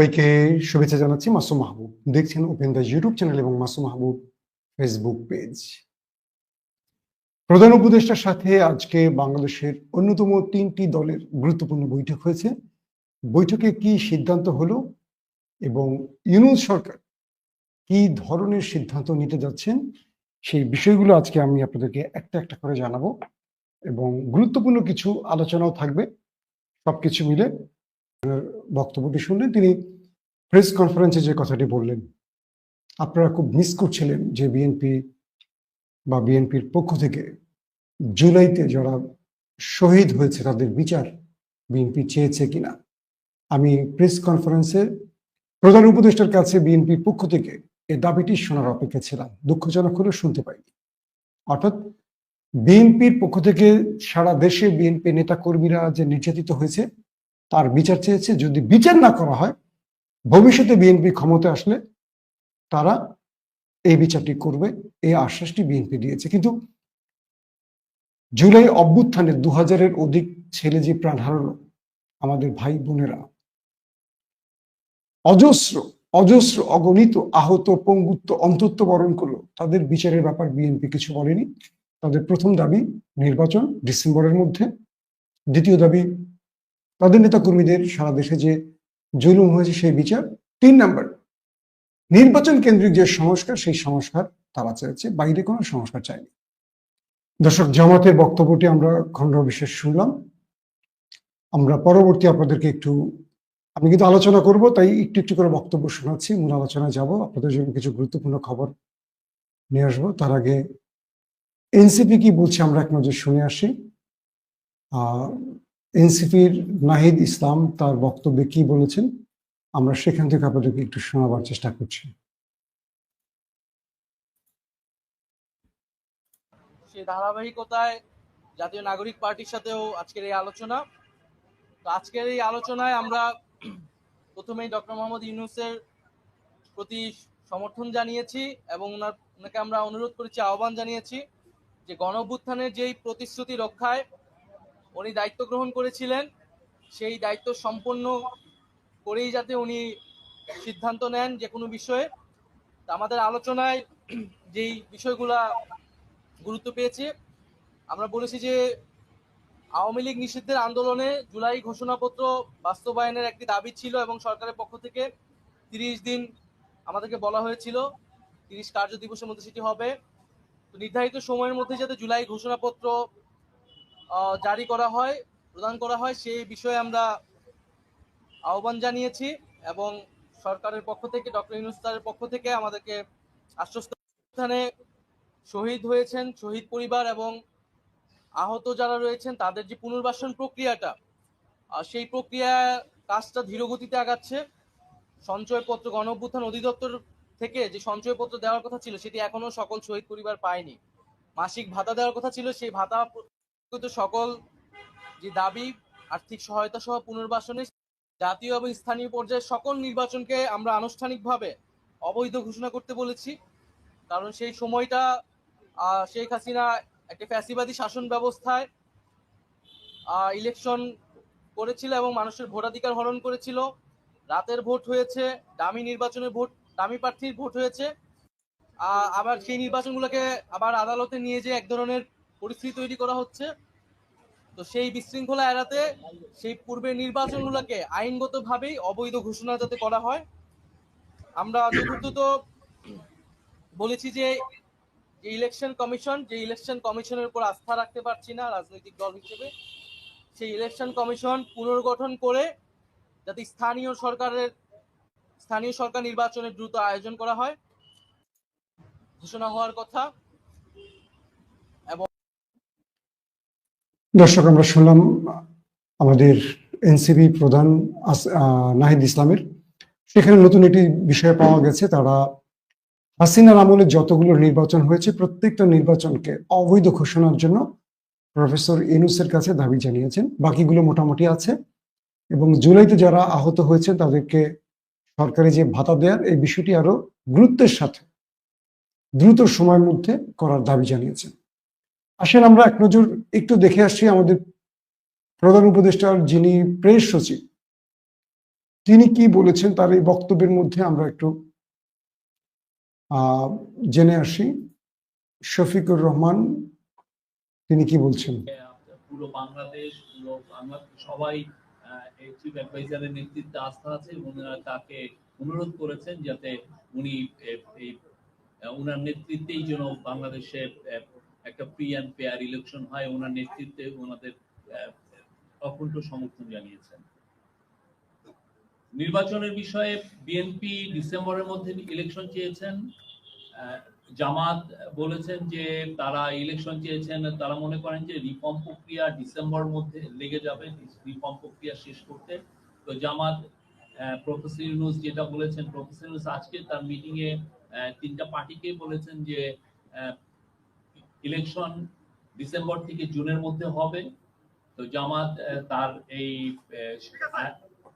সবাইকে শুভেচ্ছা জানাচ্ছি মাসুম মাহবুব। দেখছেন ওপেন দ্য ইউটিউব চ্যানেল এবং মাসুম মাহবুব ফেসবুক পেজ প্রধান উপদেষ্টার সাথে আজকে বাংলাদেশের অন্যতম তিনটি দলের গুরুত্বপূর্ণ বৈঠক হয়েছে। বৈঠকে কি সিদ্ধান্ত হলো এবং ইউনুস সরকার কি ধরনের সিদ্ধান্ত নিতে যাচ্ছেন, সেই বিষয়গুলো আজকে আমি আপনাদেরকে একটা একটা করে জানাব এবং গুরুত্বপূর্ণ কিছু আলোচনাও থাকবে। সবকিছু মিলে বক্তব্যটি শুনলেন, তিনি প্রেস কনফারেন্সে যে কথাটি বললেন, আপনারা খুব মিস করছিলেন যে বিএনপি বা বিএনপির পক্ষ থেকে জুলাইতে যারা শহীদ হয়েছে তাদের বিচার বিএনপি চেয়েছে কিনা। আমি প্রেস কনফারেন্সে প্রধান উপদেষ্টার কাছে বিএনপির পক্ষ থেকে এ দাবিটি শোনার অপেক্ষা ছিলাম। দুঃখজনক হলেও শুনতে পাইনি। অর্থাৎ বিএনপির পক্ষ থেকে সারা দেশে বিএনপি নেতা কর্মীরা যে নির্যাতিত হয়েছে তার বিচার চেয়েছে, যদি বিচার না করা হয়, ভবিষ্যতে বিএনপি ক্ষমতা আসলে তারা এই বিচারটি করবে, এই আশ্বাসটি বিএনপি দিয়েছে। কিন্তু জুলাই অভ্যুত্থানে দু হাজারের অধিক ছেলে যে প্রাণ হারালো, আমাদের ভাই বোনেরা, অজস্র অজস্র অগণিত আহত, পঙ্গুত্ব, অন্তত্ব বরণ করল, তাদের বিচারের ব্যাপার বিএনপি কিছু বলেনি। তাদের প্রথম দাবি নির্বাচন ডিসেম্বরের মধ্যে, দ্বিতীয় দাবি তাদের নেতা কর্মীদের সারা দেশে যে জুলুম হয়েছে সেই বিচার তিন নাম্বার। নির্বাচন কেন্দ্রিক যে সংস্কার, সেই সংস্কার তারা চেয়েছে বাইরে কোনো সংস্কার চায়নি। দর্শক, জামাতের বক্তব্যটি আমরা খণ্ড বিশেষ শুনলাম। আমরা পরবর্তী আপনাদেরকে একটু, আমি কিন্তু আলোচনা করব, তাই একটু একটু করে বক্তব্য শোনাচ্ছি, মূল আলোচনায় যাব, আপনাদের জন্য কিছু গুরুত্বপূর্ণ খবর নিয়ে আসব। তার আগে এনসিপি কি বলছে আমরা এক নজর শুনে আসি। এনসিপির নাহিদ ইসলাম তার বক্তব্যে কি বলেছেন? আমরা সেখান থেকে আপনাদেরকে একটু শোনাবার চেষ্টা করছি। সেই ধারাবাহিকতায় জাতীয় নাগরিক পার্টির সাথেও আজকের এই আলোচনা। তো আজকের এই আলোচনায় আমরা প্রথমেই ডক্টর মোহাম্মদ ইউনুসের প্রতি সমর্থন জানিয়েছি এবং ওনার ওনাকে আমরা অনুরোধ করেছি, আহ্বান জানিয়েছি যে গণ যেই প্রতিশ্রুতি রক্ষায় উনি দায়িত্ব গ্রহণ করেছিলেন। সেই দায়িত্ব সম্পন্ন করেই যাতে উনি সিদ্ধান্ত নেন যে কোনো বিষয়ে। আমাদের আলোচনায় যেই বিষয়গুলা গুরুত্ব পেয়েছে, আমরা বলেছি যে আওয়ামী লীগ নিষিদ্ধের আন্দোলনে জুলাই ঘোষণাপত্র বাস্তবায়নের একটি দাবি ছিল এবং সরকারের পক্ষ থেকে তিরিশ দিন আমাদেরকে বলা হয়েছিল, তিরিশ কার্য দিবসের মধ্যে সেটি হবে। নির্ধারিত সময়ের মধ্যে যাতে জুলাই ঘোষণাপত্র জারি করা হয়, প্রদান করা হয়, সেই বিষয়ে আমরা আহ্বান জানিয়েছি এবং সরকারের পক্ষ থেকে, ডক্টর ইউনুস স্যারের পক্ষ থেকে আমাদেরকে আশ্বস্ত স্থানে শহীদ হয়েছেন, শহীদ পরিবার এবং আহত যারা রয়েছেন, তাদের যে পুনর্বাসন প্রক্রিয়াটা সেই প্রক্রিয়া কাজটা ধীরগতিতে আগাচ্ছে। সঞ্চয়পত্র গণ অভ্যুত্থান অধিদপ্তর থেকে যে সঞ্চয়পত্র দেওয়ার কথা ছিল, সেটি এখনও সকল শহীদ পরিবার পায়নি। মাসিক ভাতা দেওয়ার কথা ছিল, সেই ভাতা প্রকৃত সকল যে দাবি, আর্থিক সহায়তা সহ পুনর্বাসনে জাতীয় এবং স্থানীয় পর্যায়ে সকল নির্বাচনকে আমরা আনুষ্ঠানিকভাবে অবৈধ ঘোষণা করতে বলেছি। কারণ সেই সময়টা শেখ হাসিনা একটি ফ্যাসিবাদী শাসন ব্যবস্থায় ইলেকশন করেছিল এবং মানুষের ভোটাধিকার হরণ করেছিল। রাতের ভোট হয়েছে, দামি নির্বাচনের ভোট, দামি প্রার্থীর ভোট হয়েছে। আবার সেই নির্বাচনগুলোকে আবার আদালতে নিয়ে যে এক ধরনের পরিস্থিতি তৈরি করা হচ্ছে। তো সেই বিশৃঙ্খলা এড়াতে সেই পূর্বের নির্বাচনগুলোকে আইনগতভাবেই অবৈধ ঘোষণা যাতে করা হয়। আমরা চতুর্থত বলেছি যে ইলেকশন কমিশন যে ইলেকশন কমিশনের উপর আস্থা রাখতে পারছি না রাজনৈতিক দল হিসেবে, সেই ইলেকশন কমিশন পুনর্গঠন করে যাতে স্থানীয় সরকারের, স্থানীয় সরকার নির্বাচনের দ্রুত আয়োজন করা হয়। ঘোষণা হওয়ার কথা। দর্শক, আমরা শুনলাম আমাদের এনসিবি প্রধান নাহিদ ইসলামের। সেখানে নতুন একটি বিষয় পাওয়া গেছে, তারা হাসিনার আমলে যতগুলো নির্বাচন হয়েছে, প্রত্যেকটা নির্বাচনকে অবৈধ ঘোষণার জন্য প্রফেসর ইনুসের কাছে দাবি জানিয়েছেন। বাকিগুলো মোটামুটি আছে এবং জুলাইতে যারা আহত হয়েছে তাদেরকে সরকারি যে ভাতা দেওয়ার এই বিষয়টি আরও গুরুত্বের সাথে দ্রুত সময়ের মধ্যে করার দাবি জানিয়েছেন। আসেন, আমরা এক নজর একটু দেখে আসছি আমাদের প্রধান উপদেষ্টার যিনি প্রেস সচিব। তিনি কি বলেছেন তার এই বক্তব্যের মধ্যে আমরা একটু জেনে আসি। শফিকুর রহমান, তিনি কি বলছেন? পুরো বাংলাদেশ সবাই চিফ অ্যাডভাইজারের নেতৃত্বে আস্থা আছে ওনারা তাকে অনুরোধ করেছেন যাতে উনি ওনার নেতৃত্বেই যেন বাংলাদেশে একটা ফ্রি অ্যান্ড ফেয়ার ইলেকশন হয় ওনার নেতৃত্বে ওনাদের অকুণ্ঠ সমর্থন জানিয়েছেন। নির্বাচনের বিষয়ে বিএনপি ডিসেম্বরের মধ্যে ইলেকশন চেয়েছেন। জামাত বলেছেন যে তারা ইলেকশন চেয়েছেন তারা মনে করেন যে রিফর্ম প্রক্রিয়া ডিসেম্বর মধ্যে লেগে যাবে রিফর্ম প্রক্রিয়া শেষ করতে। তো জামাত প্রফেসর ইউনুস যেটা বলেছেন প্রফেসর ইউনুস আজকে তার মিটিং এ আহ, তিনটা পার্টিকে বলেছেন যে ইলেকশন ডিসেম্বর থেকে জুনের মধ্যে হবে। তো জামাত তার এই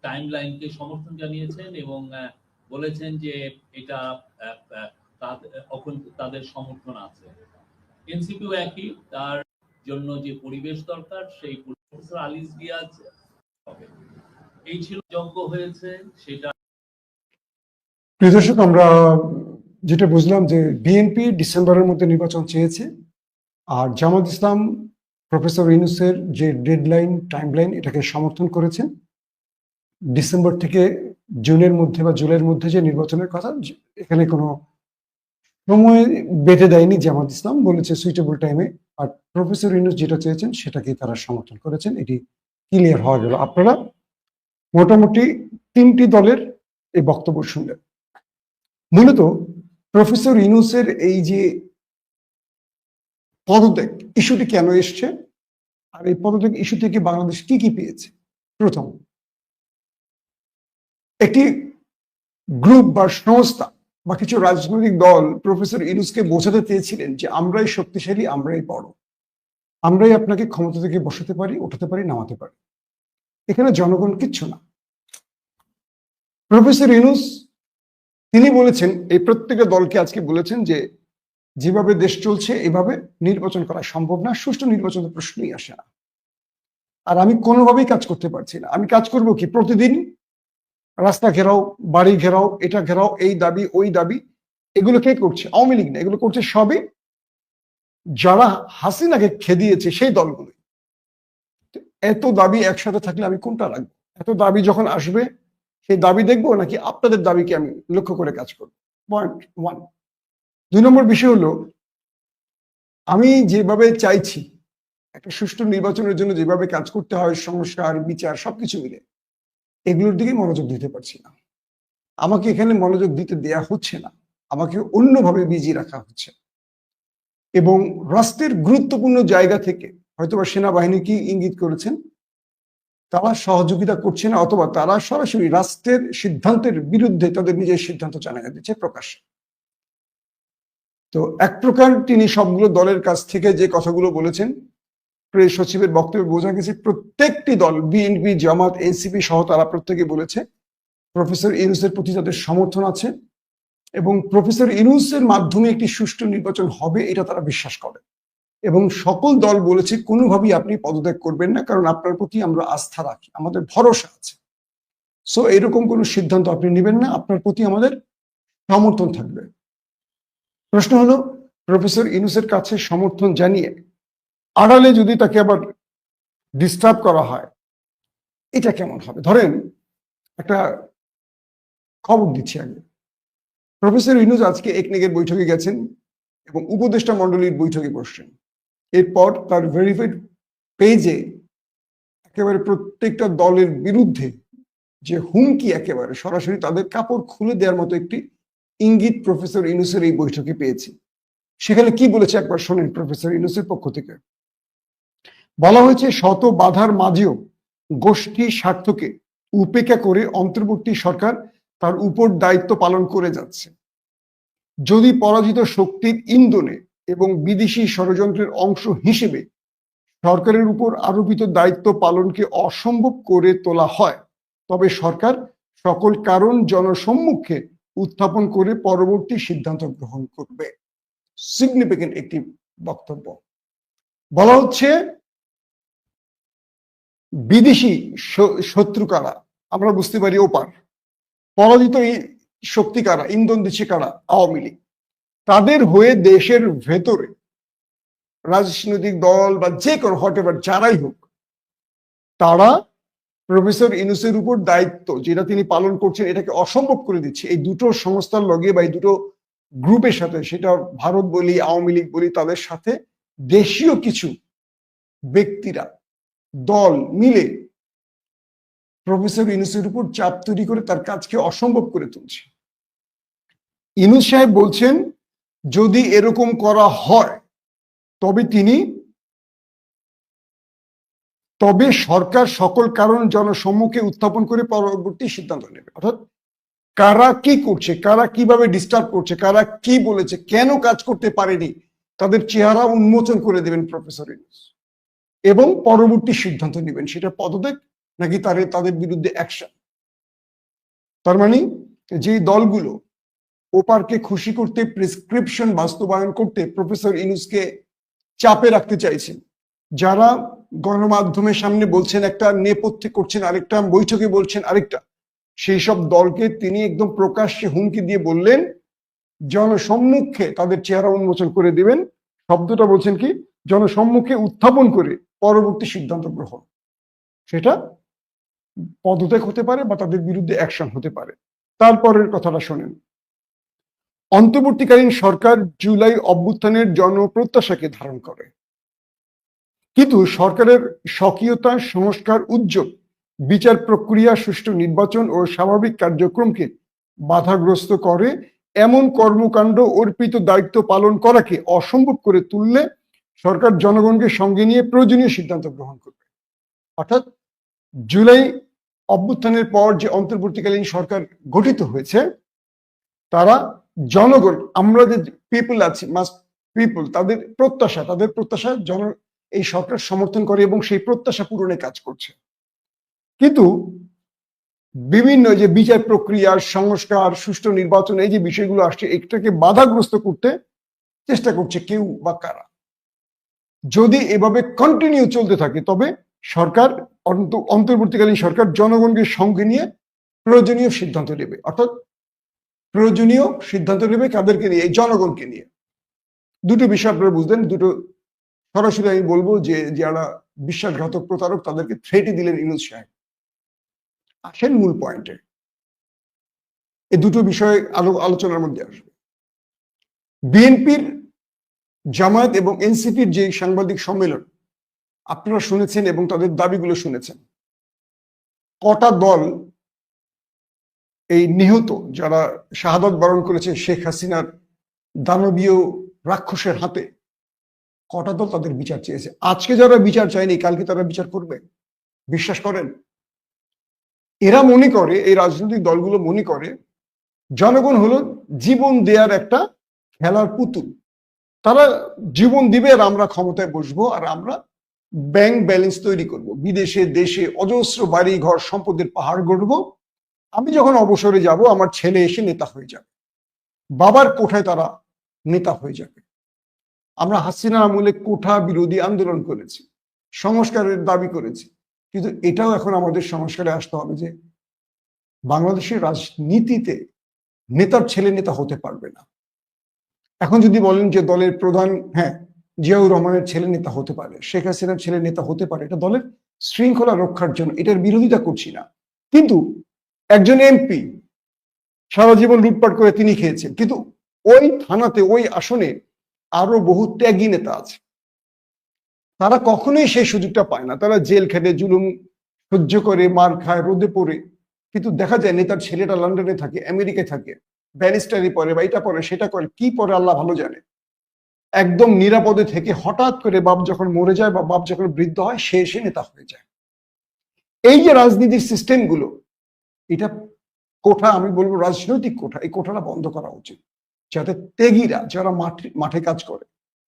টাইম লাইনকে সমর্থন জানিয়েছেন এবং বলেছেন যে এটা তাদের সমর্থন আছে। এনসিপিও একই, তার জন্য যে পরিবেশ দরকার, সেই প্রফেসর আলিস রিয়াজ হবে। এই ছিল যজ্ঞ হয়েছে, সেটা প্রিয় দর্শক, আমরা যেটা বুঝলাম যে বিএনপি ডিসেম্বরের মধ্যে নির্বাচন চেয়েছে। আর জামাত ইসলাম প্রফেসর ইউনুসের যে ডেডলাইন, টাইমলাইন, এটাকে সমর্থন করেছেন। ডিসেম্বর থেকে জুনের মধ্যে বা জুলাইয়ের মধ্যে যে নির্বাচনের কথা এখানে কোনো সময় বেঁধে দেয়নি জামাত ইসলাম, বলেছে সুইটেবল টাইমে আর প্রফেসর ইউনুস যেটা চেয়েছেন, সেটাকে তারা সমর্থন করেছেন। এটি ক্লিয়ার হওয়া গেল। আপনারা মোটামুটি তিনটি দলের এই বক্তব্য শুনলেন। মূলত প্রফেসর ইউনুসের এই যে পদত্যাগ ইস্যুটি কেন এসছে? আর এই পদত্যাগ ইস্যু থেকে বাংলাদেশ কি কি পেয়েছে? প্রথম, একটি গ্রুপ বা সংস্থা বা কিছু রাজনৈতিক দল প্রফেসর ইউনুসকে বোঝাতে চেয়েছিলেন যে আমরাই শক্তিশালী, আমরাই বড়। আমরাই আপনাকে ক্ষমতা থেকে বসাতে পারি, উঠাতে পারি, নামাতে পারি। এখানে জনগণ কিচ্ছু না। প্রফেসর ইউনুস, তিনি বলেছেন, এই প্রত্যেকটা দলকে আজকে বলেছেন যে যেভাবে দেশ চলছে, এভাবে নির্বাচন করা সম্ভব না। সুষ্ঠু নির্বাচনের প্রশ্নই আসে না। আর আমি কোনোভাবেই কাজ করতে পারছি না। আমি কাজ করব কি প্রতিদিন? রাস্তা ঘেরাও, বাড়ি ঘেরাও, এটা ঘেরাও, এই দাবি, ওই দাবি, এগুলো কে করছে? আওয়ামী লীগ না। এগুলো করছে সবই যারা হাসিনাকে খেদিয়েছে সেই দলগুলো। এত দাবি একসাথে থাকলে আমি কোনটা রাখব? এত দাবি যখন আসবে, সেই দাবি দেখব নাকি আপনাদের দাবিকে আমি লক্ষ্য করে কাজ করব? পয়েন্ট ওয়ান দুই নম্বর বিষয় হলো, আমি যেভাবে চাইছি, একটা সুষ্ঠু নির্বাচনের জন্য যেভাবে কাজ করতে হয়, সংস্কার, বিচার, সবকিছু মিলে, এগুলোর দিকে মনোযোগ দিতে পারছি না। আমাকে এখানে মনোযোগ দিতে দেয়া হচ্ছে না। আমাকে অন্যভাবে বিজি রাখা হচ্ছে। এবং রাষ্ট্রের গুরুত্বপূর্ণ জায়গা থেকে হয়তোবা সেনাবাহিনীকে ইঙ্গিত করেছেন? তারা সহযোগিতা করছে না, অথবা তারা সরাসরি রাষ্ট্রের সিদ্ধান্তের বিরুদ্ধে তাদের নিজের সিদ্ধান্ত জানিয়ে দিচ্ছে প্রকাশ্যে। তো এক প্রকার তিনি সবগুলো দলের কাছ থেকে যে কথাগুলো বলেছেন, প্রেস সচিবের বক্তব্যে বোঝা গেছে, প্রত্যেকটি দল, বিএনপি, জামাত, এনসিপি সহ তারা প্রত্যেকে বলেছে, প্রফেসর ইউনুসের প্রতি তাদের সমর্থন আছে এবং প্রফেসর ইউনুসের মাধ্যমে একটি সুষ্ঠু নির্বাচন হবে এটা তারা বিশ্বাস করে। এবং সকল দল বলেছে, কোনোভাবেই আপনি পদত্যাগ করবেন না, কারণ আপনার প্রতি আমরা আস্থা রাখি, আমাদের ভরসা আছে। সো এরকম কোনো সিদ্ধান্ত আপনি নেবেন না, আপনার প্রতি আমাদের সমর্থন থাকবে। প্রশ্ন হলো, প্রফেসর ইনুসের কাছে সমর্থন জানিয়ে আড়ালে যদি তাকে আবার ডিস্টার্ব করা হয়, এটা কেমন হবে? ধরেন, একটা খবর দিচ্ছি আগে। প্রফেসর ইনুজ আজকে একনেকের বৈঠকে গেছেন এবং উপদেষ্টা মন্ডলীর বৈঠকে বসছেন। এরপর তার ভেরিফাইড পেজে একেবারে প্রত্যেকটা দলের বিরুদ্ধে যে হুমকি একেবারে সরাসরি তাদের কাপড় খুলে দেওয়ার মতো একটি ইঙ্গিত প্রফেসর ইনুসের এই বৈঠকে পেয়েছি। সেখানে কি বলেছে একবার শোনেন প্রফেসর ইনুসের পক্ষ থেকে। বলা হয়েছে, শত বাধার মাঝেও গোষ্ঠী স্বার্থকে উপেক্ষা করে অন্তর্বর্তী সরকার তার উপর দায়িত্ব পালন করে যাচ্ছে। যদি পরাজিত শক্তির ইন্ধনে এবং বিদেশি ষড়যন্ত্রের অংশ হিসেবে সরকারের উপর আরোপিত দায়িত্ব পালনকে অসম্ভব করে তোলা হয়, তবে সরকার সকল কারণ জনসম্মুখে উত্থাপন করে পরবর্তী সিদ্ধান্ত গ্রহণ করবে। সিগনিফিকেন্ট একটি বক্তব্য। বলা হচ্ছে, বিদেশি শত্রু কারা? আমরা বুঝতে পারি ওপার। পরাজিত শক্তি কারা? ইন্ধন দিচ্ছে কারা? আওয়ামী লীগ। তাদের হয়ে দেশের ভেতরে রাজনৈতিক দল বা যে কোনো হট এভার যারাই হোক, তারা প্রফেসর ইনুসের উপর দায়িত্ব যেটা তিনি পালন করছেন, এটাকে অসম্ভব করে দিচ্ছে। এই দুটো সংস্থার লগে বা এই দুটো গ্রুপের সাথে, সেটা ভারত বলি, আওয়ামী লীগ বলি, তাদের সাথে দেশীয় কিছু ব্যক্তিরা, দল মিলে প্রফেসর ইনুসের উপর চাপ তৈরি করে তার কাজকে অসম্ভব করে তুলছে। ইনুস সাহেব বলছেন, যদি এরকম করা হয়, তবে তিনি তবে সরকার সকল কারণ জনসম্মুখে উত্থাপন করে পরবর্তী সিদ্ধান্ত নেবে। অর্থাৎ কারা কি করছে, কারা কীভাবে ডিস্টার্ব করছে, কারা কি বলেছে, কেন কাজ করতে পারেনি, তাদের চেহারা উন্মোচন করে দেবেন প্রফেসর এবং পরবর্তী সিদ্ধান্ত নেবেন, সেটা পদত্যাগ নাকি তার, তাদের বিরুদ্ধে অ্যাকশন তার মানে যে দলগুলো ওপারকে খুশি করতে প্রেসক্রিপশন বাস্তবায়ন করতে প্রফেসর ইনুসকে চাপে রাখতে চাইছেন যারা গণমাধ্যমের সামনে বলছেন, একটা নেপথ্যে করছেন, আরেকটা বৈঠকে বলছেন, আরেকটা, সেই সব দলকে তিনি একদম প্রকাশ্যে হুমকি দিয়ে বললেন, জনসম্মুখে তাদের চেহারা উন্মোচন করে দিবেন। শব্দটা বলছেন কি? জনসম্মুখে উত্থাপন করে পরবর্তী সিদ্ধান্ত গ্রহণ। সেটা পদত্যাগ হতে পারে বা তাদের বিরুদ্ধে অ্যাকশন হতে পারে। তারপরের কথাটা শোনেন। অন্তর্বর্তীকালীন সরকার জুলাই অভ্যুত্থানের জনপ্রত্যাশাকে ধারণ করে। কিন্তু সরকারের স্বকীয়তা, সংস্কার, উদ্যোগ, বিচার প্রক্রিয়া, সুষ্ঠু নির্বাচন ও স্বাভাবিক কার্যক্রমকে বাধাগ্রস্ত করে, এমন কর্মকাণ্ড অর্পিত দায়িত্ব পালন করাকে অসম্ভব করে তুললে সরকার জনগণকে সঙ্গে নিয়ে প্রয়োজনীয় সিদ্ধান্ত গ্রহণ করবে। অর্থাৎ জুলাই অভ্যুত্থানের পর যে অন্তর্বর্তীকালীন সরকার গঠিত হয়েছে, তারা জনগণ, আমরা যে পিপল আছি মাস পিপল তাদের প্রত্যাশা তাদের প্রত্যাশা জন এই সরকার সমর্থন করে এবং সেই প্রত্যাশা পূরণে কাজ করছে। কিন্তু বিভিন্ন যে বিচার প্রক্রিয়ার সংস্কার, সুষ্ঠু নির্বাচন, এই যে বিষয়গুলো আসছে, এটাকে বাধাগ্রস্ত করতে চেষ্টা করছে কেউ বা কারা? যদি এভাবে কন্টিনিউ চলতে থাকে, তবে সরকার অন্ত- অন্তর্বর্তীকালীন সরকার জনগণকে সঙ্গে নিয়ে প্রয়োজনীয় সিদ্ধান্ত নেবে। অর্থাৎ প্রয়োজনীয় সিদ্ধান্ত নেবে কাদেরকে নিয়ে? জনগণকে নিয়ে। দুটো বিষয় আপনারা বুঝলেন, দুটো সরাসরি আমি বলব যে যারা বিশ্বাসঘাতক প্রতারক, তাদেরকে থ্রেটে দিলেন ইনুজ সাহেব। আসেন মূল পয়েন্টে এই দুটো বিষয় আলো, আলোচনার মধ্যে আসবে। বিএনপির জামায়াত এবং এনসিপির যে সাংবাদিক সম্মেলন, আপনারা শুনেছেন এবং তাদের দাবিগুলো শুনেছেন। কটা দল এই নিহত, যারা শাহাদত বরণ করেছে শেখ হাসিনার দানবীয় রাক্ষসের হাতে কটা দল তাদের বিচার চেয়েছে? আজকে যারা বিচার চায়নি, কালকে তারা বিচার করবে? বিশ্বাস করেন? এরা মনে করে, এই রাজনৈতিক দলগুলো মনে করে, জনগণ হলো জীবন দেয়ার একটা খেলার পুতুল। তারা জীবন দিবে আর আমরা ক্ষমতায় বসবো আর আমরা ব্যাংক ব্যালেন্স তৈরি করব। বিদেশে, দেশে অজস্র বাড়ি ঘর সম্পদের পাহাড় গড়ব। আমি যখন অবসরে যাব, আমার ছেলে এসে নেতা হয়ে যাবে। বাবার কোঠায় তারা নেতা হয়ে যাবে। আমরা হাসিনা আমলে কোঠা বিরোধী আন্দোলন করেছি, সংস্কারের দাবি করেছি। কিন্তু এটাও এখন আমাদের সংস্কারে আসতে হবে যে বাংলাদেশের রাজনীতিতে নেতার ছেলে নেতা হতে পারবে না। এখন যদি বলেন যে দলের প্রধান হ্যাঁ জিয়াউর রহমানের ছেলে নেতা হতে পারে, শেখ হাসিনার ছেলে নেতা হতে পারে, এটা দলের শৃঙ্খলা রক্ষার জন্য, এটার বিরোধিতা করছি না। কিন্তু একজন এমপি সারা জীবন লুটপাট করে তিনি খেয়েছেন, কিন্তু ওই থানাতে, ওই আসনে আরও বহু ত্যাগী নেতা আছে। তারা কখনোই সেই সুযোগটা পায় না। তারা জেল খেটে, জুলুম সহ্য করে, মার খায়, রোদে পড়ে। কিন্তু দেখা যায় নেতার ছেলেটা লন্ডনে থাকে আমেরিকায় থাকে, ব্যারিস্টারি পরে বা এটা পরে সেটা করে, কি পরে আল্লাহ ভালো জানে। একদম নিরাপদে থেকে হঠাৎ করে বাপ যখন মরে যায় বা বাপ যখন বৃদ্ধ হয়, সে এসে নেতা হয়ে যায়। এই যে রাজনীতির সিস্টেমগুলো এটা কোঠা, আমি বলব রাজনৈতিক কোঠা, এই কোঠাটা বন্ধ করা উচিত। যাতে ত্যাগীরা যারা মাঠে মাঠে কাজ করে,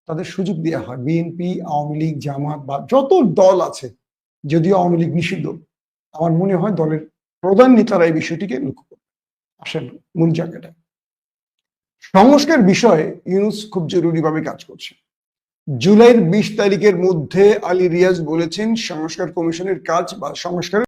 তাদের সুযোগ দেওয়া হয়। বিএনপি আওয়ামী লীগ, জামাত বা যত দল আছে, যদিও আওয়ামী লীগ নিষিদ্ধ, আমার মনে হয় দলের প্রধান নেতারা এই বিষয়টিকে লক্ষ্য করবে আসেন মূল জায়গাটা সংস্কার বিষয়ে ইউনুস খুব জরুরিভাবে কাজ করছে জুলাইয়ের বিশ তারিখের মধ্যে আলী রিয়াজ বলেছেন, সংস্কার কমিশনের কাজ বা সংস্কার